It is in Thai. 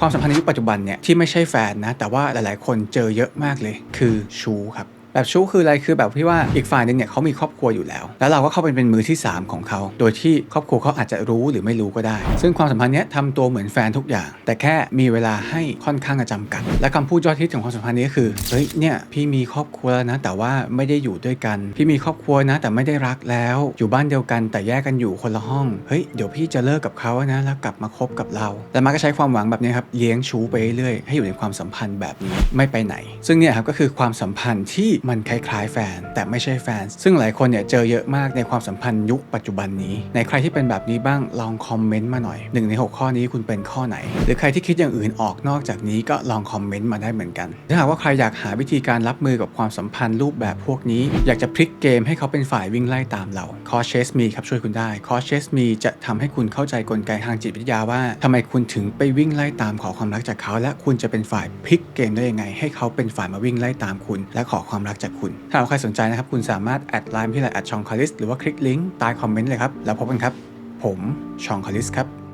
ความสัมพันธ์ในยุคปัจจุบันเนี่ยที่ไม่ใช่แฟนนะ แต่ว่าหลายๆ คนเจอเยอะมากเลย คือชู้ครับ แบบชู้คืออะไรคือแบบที่ว่าอีกฝ่ายหนึงเนี่ยเขามีครอบครัวอยู่แล้ว แล้วเราก็เข้าไปเป็นมือที่ 3 ของเขา โดยที่ครอบครัวเขาอาจจะรู้หรือไม่รู้ก็ได้ ซึ่งความสัมพันธ์เนี้ยทำตัวเหมือนแฟนทุกอย่าง แต่แค่มีเวลาให้ค่อนข้างจะจำกัด และคำพูดยอดฮิตของความสัมพันธ์นี้คือเฮ้ยเนี่ยพี่มีครอบครัวแล้วนะ แต่ว่าไม่ได้อยู่ด้วยกัน พี่มีครอบครัวนะ แต่ไม่ได้รักแล้ว อยู่บ้านเดียวกัน แต่แยกกันอยู่คนละห้องเฮ้ยเดี๋ยวพี่จะเลิกกับเขานะแล้วกลับมาคบกับเราแต่มาก็ใช้ความหวังแบบนี้ครับเลี้ยงชู้ไปเรื่อยให้อยู่ในความสัมพันธ์แบบนี้ไม่ไปไหน ซึ่งเนี่ยครับก็คือความสัมพันธ์ที่มันคล้ายๆแฟน แต่ไม่ใช่แฟน ซึ่งหลายคนเนี่ยเจอเยอะมากในความสัมพันธ์ยุคปัจจุบันนี้ ในใครที่เป็นแบบนี้บ้างลองคอมเมนต์มาหน่อยหนึ่งใน 6 ข้อนี้คุณเป็นข้อไหน หรือใครที่คิดอย่างอื่นออกนอกจากนี้ก็ลองคอมเมนต์มาได้เหมือนกัน ถ้าหากว่าใครอยากหาวิธีการรับมือกับความสัมพันธ์รูปแบบพวกนี้ อยากจะพลิกเกมให้เขาเป็นฝ่ายวิ่งไล่ตามเราคอเชสมีครับช่วยคุณได้คอเชสมีจะทำให้คุณเข้าใจกลไกทางจิตวิทยาว่าทำไมคุณถึงไปวิ่งไล่ตามขอความรักจากเขา และคุณจะเป็นฝ่ายพลิกเกมได้ยังไง ให้เขาเป็นฝ่ายมาวิ่งไล่ตามคุณ และขอความรักจากคุณ ถ้าเราใครสนใจนะครับ คุณสามารถแอดไลน์ที่ไลน์แอดชองคาริสหรือว่าคลิกลิงก์ใต้คอมเมนต์เลยครับ แล้วพบกันครับ ผมชองคาริสครับ